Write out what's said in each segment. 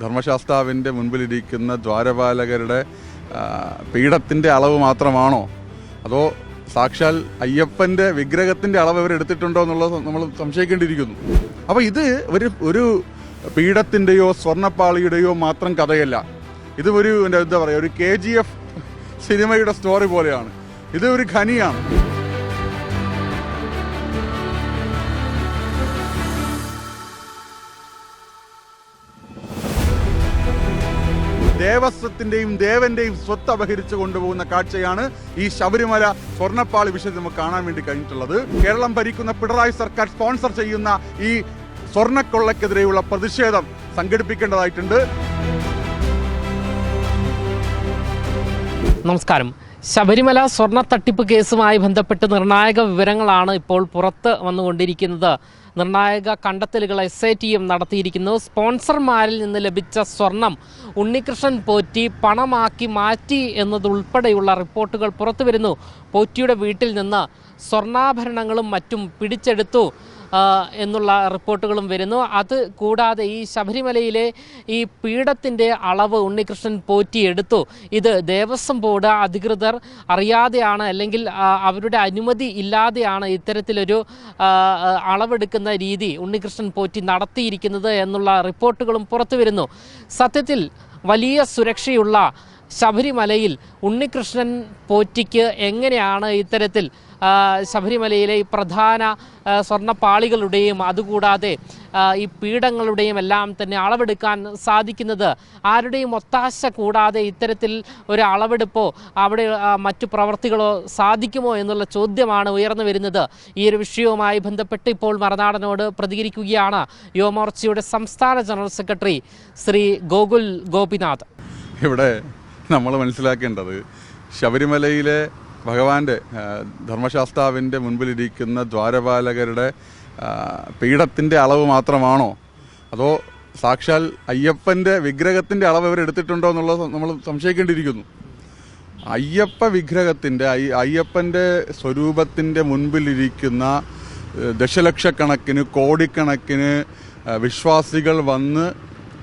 ധർമ്മശാസ്താവിന്റെ മുൻപിലിരിക്കുന്ന ദ്വാരപാലകരുടെ പീഠത്തിന്റെ അളവ് മാത്രമാണോ? അതോ സാക്ഷാൽ അയ്യപ്പന്റെ വിഗ്രഹത്തിന്റെ അളവ് ഇവർ എടുത്തിട്ടുണ്ടോ എന്നുള്ളത് നമ്മൾ സംശയിക്കേണ്ടിയിരിക്കുന്നു. അപ്പോൾ ഇത് ഒരു ഒരു പീഠത്തിന്റെയോ സ്വർണപ്പാളിയുടെയോ മാത്രം കഥയല്ല. ഇത് ഒരു എന്താ പറയുക ഒരു കെ സിനിമയുടെ സ്റ്റോറി പോലെയാണ്. ഇത് ഒരു ഖനിയാണ്. ദേവസ്വത്തിന്റെയും ദേവന്റെയും സ്വത്ത് അപഹരിച്ചു കൊണ്ടുപോകുന്ന കാഴ്ചയാണ് ഈ ശബരിമല സ്വർണപ്പാളി വിഷയത്തിൽ നമുക്ക് കാണാൻ വേണ്ടി കഴിഞ്ഞിട്ടുള്ളത്. കേരളം ഭരിക്കുന്ന പിണറായി സർക്കാർ സ്പോൺസർ ചെയ്യുന്ന ഈ സ്വർണക്കൊള്ളക്കെതിരെയുള്ള പ്രതിഷേധം സംഘടിപ്പിക്കേണ്ടതായിട്ടുണ്ട്. നമസ്കാരം. ശബരിമല സ്വർണ തട്ടിപ്പ് കേസുമായി ബന്ധപ്പെട്ട് നിർണായക വിവരങ്ങളാണ് ഇപ്പോൾ പുറത്ത് വന്നുകൊണ്ടിരിക്കുന്നത്. നിർണായക കണ്ടെത്തലുകൾ എസ് ഐ ടി എം നടത്തിയിരിക്കുന്നു. സ്പോൺസർമാരിൽ നിന്ന് ലഭിച്ച സ്വർണം ഉണ്ണികൃഷ്ണൻ പോറ്റി പണമാക്കി മാറ്റി എന്നതുൾപ്പെടെയുള്ള റിപ്പോർട്ടുകൾ പുറത്തുവരുന്നു. പോറ്റിയുടെ വീട്ടിൽ നിന്ന് സ്വർണാഭരണങ്ങളും മറ്റും പിടിച്ചെടുത്തു. എന്നുള്ള റിപ്പോർട്ടുകളും വരുന്നു. അത് കൂടാതെ ഈ ശബരിമലയിലെ ഈ പീഠത്തിന്റെ അളവ് ഉണ്ണികൃഷ്ണൻ പോറ്റിയെടുത്തു. ഇത് ദേവസ്വം ബോർഡ് അധികൃതർ അറിയാതെയാണ് അല്ലെങ്കിൽ അവരുടെ അനുമതി ഇല്ലാതെയാണ് ഇത്തരത്തിലൊരു അളവെടുക്കുന്ന രീതി ഉണ്ണികൃഷ്ണൻ പോറ്റി നടത്തിയിരിക്കുന്നത് എന്നുള്ള റിപ്പോർട്ടുകളും പുറത്തു വരുന്നു സത്യത്തിൽ വലിയ സുരക്ഷയുള്ള ശബരിമലയിൽ ഉണ്ണികൃഷ്ണൻ പോറ്റിക്ക് എങ്ങനെയാണ് ഇത്തരത്തിൽ ശബരിമലയിലെ പ്രധാന സ്വർണപ്പാളികളുടെയും അതുകൂടാതെ ഈ പീഠങ്ങളുടെയും എല്ലാം തന്നെ അളവെടുക്കാൻ സാധിക്കുന്നത്? ആരുടെയും ഒത്താശ കൂടാതെ ഇത്തരത്തിൽ ഒരു അളവെടുപ്പോ അവിടെ മറ്റു പ്രവർത്തികളോ സാധിക്കുമോ എന്നുള്ള ചോദ്യമാണ് ഉയർന്നു വരുന്നത്. ഈ ഒരു വിഷയവുമായി ബന്ധപ്പെട്ട് ഇപ്പോൾ മറുനാടനോട് പ്രതികരിക്കുകയാണ് യുവമോർച്ചയുടെ സംസ്ഥാന ജനറൽ സെക്രട്ടറി ശ്രീ ഗോകുൽ ഗോപിനാഥ്. ഇവിടെ നമ്മൾ മനസ്സിലാക്കേണ്ടത് ശബരിമലയിലെ ഭഗവാന്റെ ധർമ്മശാസ്താവിന്റെ മുൻപിലിരിക്കുന്ന ദ്വാരപാലകരുടെ പീഠത്തിന്റെ അളവ് മാത്രമാണോ? അതോ സാക്ഷാൽ അയ്യപ്പന്റെ വിഗ്രഹത്തിന്റെ അളവ് ഇവരെടുത്തിട്ടുണ്ടോ എന്നുള്ളത് നമ്മൾ സംശയിക്കേണ്ടിയിരിക്കുന്നു. അയ്യപ്പ വിഗ്രഹത്തിന്റെ അയ്യ- അയ്യപ്പന്റെ സ്വരൂപത്തിന്റെ മുൻപിലിരിക്കുന്ന ദശലക്ഷക്കണക്കിന് കോടിക്കണക്കിന് വിശ്വാസികൾ വന്ന്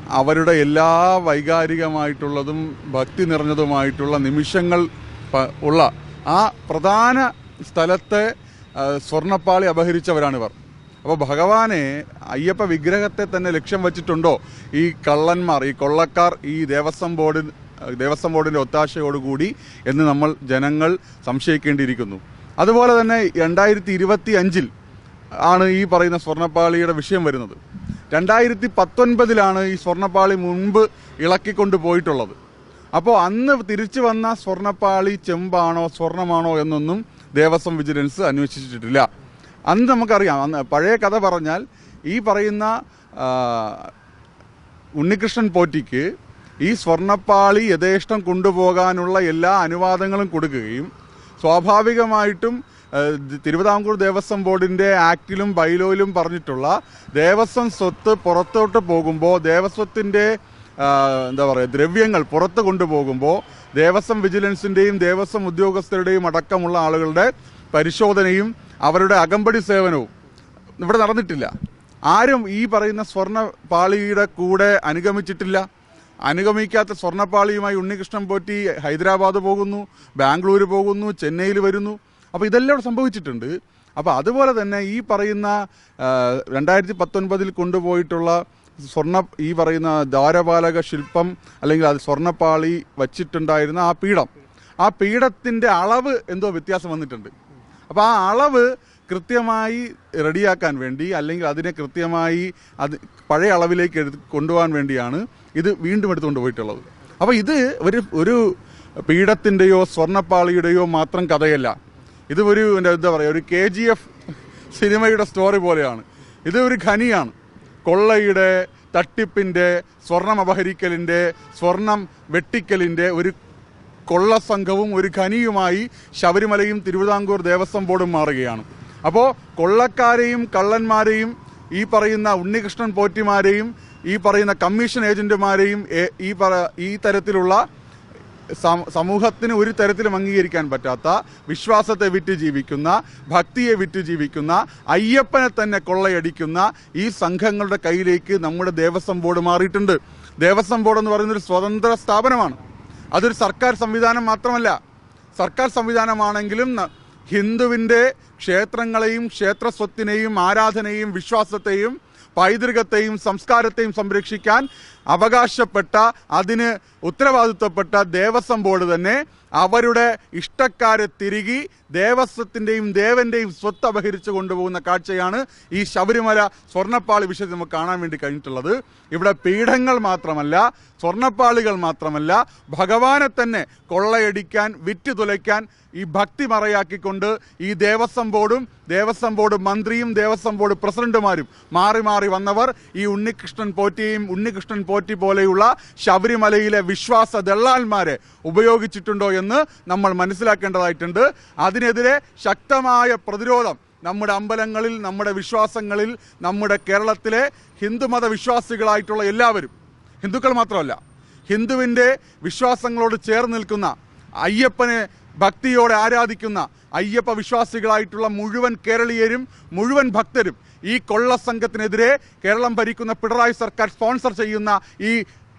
അവരുടെ എല്ലാ വൈകാരികമായിട്ടുള്ളതും ഭക്തി നിറഞ്ഞതുമായിട്ടുള്ള നിമിഷങ്ങൾ ഉള്ള ആ പ്രധാന സ്ഥലത്തെ സ്വർണപ്പാളി അപഹരിച്ചവരാണിവർ. അപ്പോൾ ഭഗവാനെ അയ്യപ്പ വിഗ്രഹത്തെ തന്നെ ലക്ഷ്യം വെച്ചിട്ടുണ്ടോ? ഈ കള്ളന്മാർ ഈ കൊള്ളക്കാർ ഈ ദേവസ്വം ബോർഡ് ദേവസ്വം ബോർഡിന്റെ ഒത്താശയോടുകൂടി എന്ന് നമ്മൾ ജനങ്ങൾ സംശയിക്കേണ്ടിയിരിക്കുന്നു. അതുപോലെ തന്നെ രണ്ടായിരത്തി ഇരുപത്തി അഞ്ചിൽ ആണ് ഈ പറയുന്ന സ്വർണപ്പാളിയുടെ വിഷയം വരുന്നത്. രണ്ടായിരത്തി പത്തൊൻപതിലാണ് ഈ സ്വർണപ്പാളി മുൻപ് ഇളക്കിക്കൊണ്ട് പോയിട്ടുള്ളത്. അപ്പോൾ അന്ന് തിരിച്ചു വന്ന സ്വർണപ്പാളി ചെമ്പാണോ സ്വർണമാണോ എന്നൊന്നും ദേവസ്വം വിജിലൻസ് അന്വേഷിച്ചിട്ടില്ല. അന്ന് നമുക്കറിയാം പഴയ കഥ പറഞ്ഞാൽ ഈ പറയുന്ന ഉണ്ണികൃഷ്ണൻ പോറ്റിക്ക് ഈ സ്വർണപ്പാളി യഥേഷ്ടം കൊണ്ടുപോകാനുള്ള എല്ലാ അനുവാദങ്ങളും കൊടുക്കുകയും സ്വാഭാവികമായിട്ടും തിരുവിതാംകൂർ ദേവസ്വം ബോർഡിന്റെ ആക്റ്റിലും ബൈലോയിലും പറഞ്ഞിട്ടുള്ള ദേവസ്വം സ്വത്ത് പുറത്തോട്ട് പോകുമ്പോൾ ദേവസ്വത്തിന്റെ എന്താ പറയുക ദ്രവ്യങ്ങൾ പുറത്ത് കൊണ്ടുപോകുമ്പോൾ ദേവസ്വം വിജിലൻസിന്റെയും ദേവസ്വം ഉദ്യോഗസ്ഥരുടെയും അടക്കമുള്ള ആളുകളുടെ പരിശോധനയും അവരുടെ അകമ്പടി സേവനവും ഇവിടെ നടന്നിട്ടില്ല. ആരും ഈ പറയുന്ന സ്വർണ പാളിയുടെ കൂടെ അനുഗമിച്ചിട്ടില്ല. അനുഗമിക്കാത്ത സ്വർണപ്പാളിയുമായി ഉണ്ണികൃഷ്ണൻ പോറ്റി ഹൈദരാബാദ് പോകുന്നു ബാംഗ്ലൂർ പോകുന്നു ചെന്നൈയിൽ വരുന്നു. അപ്പോൾ ഇതെല്ലാം ഇവിടെ സംഭവിച്ചിട്ടുണ്ട്. അപ്പോൾ അതുപോലെ തന്നെ ഈ പറയുന്ന രണ്ടായിരത്തി പത്തൊൻപതിൽ കൊണ്ടുപോയിട്ടുള്ള സ്വർണ ഈ പറയുന്ന ദ്വാരപാലക ശില്പം അല്ലെങ്കിൽ അത് സ്വർണപ്പാളി വച്ചിട്ടുണ്ടായിരുന്ന ആ പീഠം. ആ പീഠത്തിന്റെ അളവ് എന്തോ വ്യത്യാസം വന്നിട്ടുണ്ട്. അപ്പോൾ ആ അളവ് കൃത്യമായി റെഡിയാക്കാൻ വേണ്ടി അല്ലെങ്കിൽ അതിനെ കൃത്യമായി അത് പഴയ അളവിലേക്ക് എടുത്ത് കൊണ്ടുപോകാൻ വേണ്ടിയാണ് ഇത് വീണ്ടും എടുത്തുകൊണ്ട് പോയിട്ടുള്ളത്. അപ്പോൾ ഇത് ഒരു ഒരു പീഠത്തിന്റെയോ സ്വർണപ്പാളിയുടെയോ മാത്രം കഥയല്ല. ഇത് ഒരു എന്താ പറയുക ഒരു കെ ജി എഫ് സിനിമയുടെ സ്റ്റോറി പോലെയാണ്. ഇത് ഒരു ഖനിയാണ്. കൊള്ളയുടെ തട്ടിപ്പിന്റെ സ്വർണം അപഹരിക്കലിന്റെ സ്വർണം വെട്ടിക്കലിന്റെ ഒരു കൊള്ള സംഘവും ഒരു ഖനിയുമായി ശബരിമലയും തിരുവിതാംകൂർ ദേവസ്വം ബോർഡും മാറുകയാണ്. അപ്പോൾ കൊള്ളക്കാരെയും കള്ളന്മാരെയും ഈ പറയുന്ന ഉണ്ണികൃഷ്ണൻ പോറ്റിമാരെയും ഈ പറയുന്ന കമ്മീഷൻ ഏജന്റുമാരെയും ഈ തരത്തിലുള്ള സമൂഹത്തിന് ഒരു തരത്തിലും അംഗീകരിക്കാൻ പറ്റാത്ത വിശ്വാസത്തെ വിറ്റ് ജീവിക്കുന്ന ഭക്തിയെ വിറ്റ് ജീവിക്കുന്ന അയ്യപ്പനെ തന്നെ കൊള്ളയടിക്കുന്ന ഈ സംഘങ്ങളുടെ കയ്യിലേക്ക് നമ്മുടെ ദേവസ്വം ബോർഡ് മാറിയിട്ടുണ്ട്. ദേവസ്വം ബോർഡ് എന്ന് പറയുന്ന ഒരു സ്വതന്ത്ര സ്ഥാപനമാണ്. അതൊരു സർക്കാർ സംവിധാനം മാത്രമല്ല. സർക്കാർ സംവിധാനമാണെങ്കിലും ഹിന്ദുവിന്റെ ക്ഷേത്രങ്ങളെയും ക്ഷേത്ര സ്വത്തിനെയും ആരാധനയെയും വിശ്വാസത്തെയും പൈതൃകത്തെയും സംസ്കാരത്തെയും സംരക്ഷിക്കാൻ അവകാശപ്പെട്ട അതിന് ഉത്തരവാദിത്വപ്പെട്ട ദേവസ്വം ബോർഡ് തന്നെ അവരുടെ ഇഷ്ടക്കാരെ തിരികി ദേവസ്വത്തിന്റെയും ദേവന്റെയും സ്വത്ത് അപഹരിച്ചു കൊണ്ടുപോകുന്ന കാഴ്ചയാണ് ഈ ശബരിമല സ്വർണപ്പാളി വിഷയത്തിൽ നമുക്ക് കാണാൻ വേണ്ടി കഴിഞ്ഞിട്ടുള്ളത്. ഇവിടെ പീഠങ്ങൾ മാത്രമല്ല സ്വർണപ്പാളികൾ മാത്രമല്ല ഭഗവാനെ തന്നെ കൊള്ളയടിക്കാൻ വിറ്റ് തുലയ്ക്കാൻ ഈ ഭക്തി മറയാക്കിക്കൊണ്ട് ഈ ദേവസ്വം ബോർഡും ദേവസ്വം ബോർഡ് മന്ത്രിയും ദേവസ്വം ബോർഡ് പ്രസിഡന്റുമാരും മാറി മാറി വന്നവർ ഈ ഉണ്ണികൃഷ്ണൻ പോറ്റിയും ഉണ്ണികൃഷ്ണൻ പോറ്റി പോലെയുള്ള ശബരിമലയിലെ വിശ്വാസ ദള്ളാൽമാരെ ഉപയോഗിച്ചിട്ടുണ്ടോ എന്ന് നമ്മൾ മനസ്സിലാക്കേണ്ടതായിട്ടുണ്ട്. അതിനെതിരെ ശക്തമായ പ്രതിരോധം നമ്മുടെ അമ്പലങ്ങളിൽ നമ്മുടെ വിശ്വാസങ്ങളിൽ നമ്മുടെ കേരളത്തിലെ ഹിന്ദുമത വിശ്വാസികളായിട്ടുള്ള എല്ലാവരും ഹിന്ദുക്കൾ മാത്രമല്ല ഹിന്ദുവിന്റെ വിശ്വാസങ്ങളോട് ചേർന്ന് നിൽക്കുന്ന അയ്യപ്പനെ ഭക്തിയോടെ ആരാധിക്കുന്ന അയ്യപ്പ വിശ്വാസികളായിട്ടുള്ള മുഴുവൻ കേരളീയരും മുഴുവൻ ഭക്തരും ഈ കൊള്ള സംഘത്തിനെതിരെ കേരളം ഭരിക്കുന്ന പിണറായി സർക്കാർ സ്പോൺസർ ചെയ്യുന്ന ഈ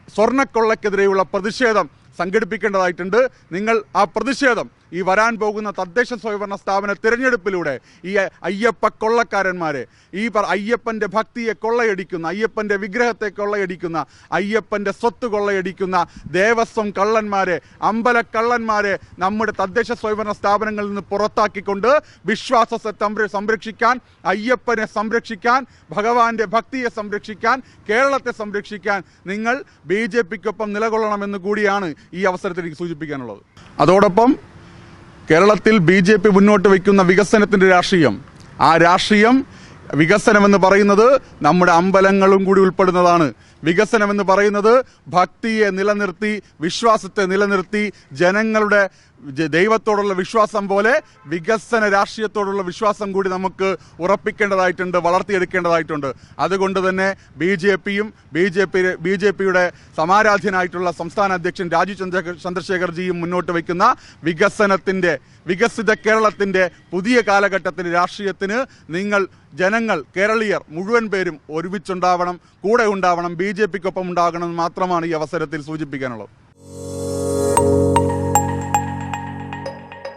സ്വർണക്കൊള്ളക്കെതിരെയുള്ള പ്രതിഷേധം സംഘടിപ്പിക്കേണ്ടതായിട്ടുണ്ട്. നിങ്ങൾ ആ പ്രതിഷേധം ഈ വരാൻ പോകുന്ന തദ്ദേശ സ്വയംഭരണ സ്ഥാപന തിരഞ്ഞെടുപ്പിലൂടെ ഈ അയ്യപ്പ കൊള്ളക്കാരന്മാരെ ഈ അയ്യപ്പന്റെ ഭക്തിയെ കൊള്ളയടിക്കുന്ന അയ്യപ്പന്റെ വിഗ്രഹത്തെ കൊള്ളയടിക്കുന്ന അയ്യപ്പന്റെ സ്വത്ത് കൊള്ളയടിക്കുന്ന ദേവസ്വം കള്ളന്മാരെ അമ്പല കള്ളന്മാരെ നമ്മുടെ തദ്ദേശ സ്വയംഭരണ സ്ഥാപനങ്ങളിൽ നിന്ന് പുറത്താക്കിക്കൊണ്ട് വിശ്വാസത്തെ സംര- സംരക്ഷിക്കാൻ അയ്യപ്പനെ സംരക്ഷിക്കാൻ ഭഗവാന്റെ ഭക്തിയെ സംരക്ഷിക്കാൻ കേരളത്തെ സംരക്ഷിക്കാൻ നിങ്ങൾ ബി ജെ പിക്കൊപ്പം നിലകൊള്ളണമെന്ന് കൂടിയാണ് ഈ അവസരത്തിൽ എനിക്ക് സൂചിപ്പിക്കാനുള്ളത്. അതോടൊപ്പം കേരളത്തിൽ ബി ജെ പി മുന്നോട്ട് വയ്ക്കുന്ന വികസനത്തിന്റെ രാഷ്ട്രീയം. ആ രാഷ്ട്രീയം വികസനമെന്ന് പറയുന്നത് നമ്മുടെ അമ്പലങ്ങളും കൂടി ഉൾപ്പെടുന്നതാണ്. വികസനമെന്ന് പറയുന്നത് ഭക്തിയെ നിലനിർത്തി വിശ്വാസത്തെ നിലനിർത്തി ജനങ്ങളുടെ ദൈവത്തോടുള്ള വിശ്വാസം പോലെ വികസന രാഷ്ട്രീയത്തോടുള്ള വിശ്വാസം കൂടി നമുക്ക് ഉറപ്പിക്കേണ്ടതായിട്ടുണ്ട് വളർത്തിയെടുക്കേണ്ടതായിട്ടുണ്ട്. അതുകൊണ്ട് തന്നെ ബി ജെ പിയും B J P B J പിയുടെ സമാരാധ്യനായിട്ടുള്ള സംസ്ഥാന അധ്യക്ഷൻ രാജു ചന്ദ്ര ചന്ദ്രശേഖർജിയും മുന്നോട്ട് വയ്ക്കുന്ന വികസനത്തിന്റെ വികസിത കേരളത്തിന്റെ പുതിയ കാലഘട്ടത്തിന്റെ രാഷ്ട്രീയത്തിന് നിങ്ങൾ ജനങ്ങൾ കേരളീയർ മുഴുവൻ പേരും ഒരുമിച്ചുണ്ടാവണം കൂടെ ഉണ്ടാവണം ബി ജെ പിക്കൊപ്പം ഉണ്ടാകണം എന്ന് മാത്രമാണ് ഈ അവസരത്തിൽ സൂചിപ്പിക്കാനുള്ളത്.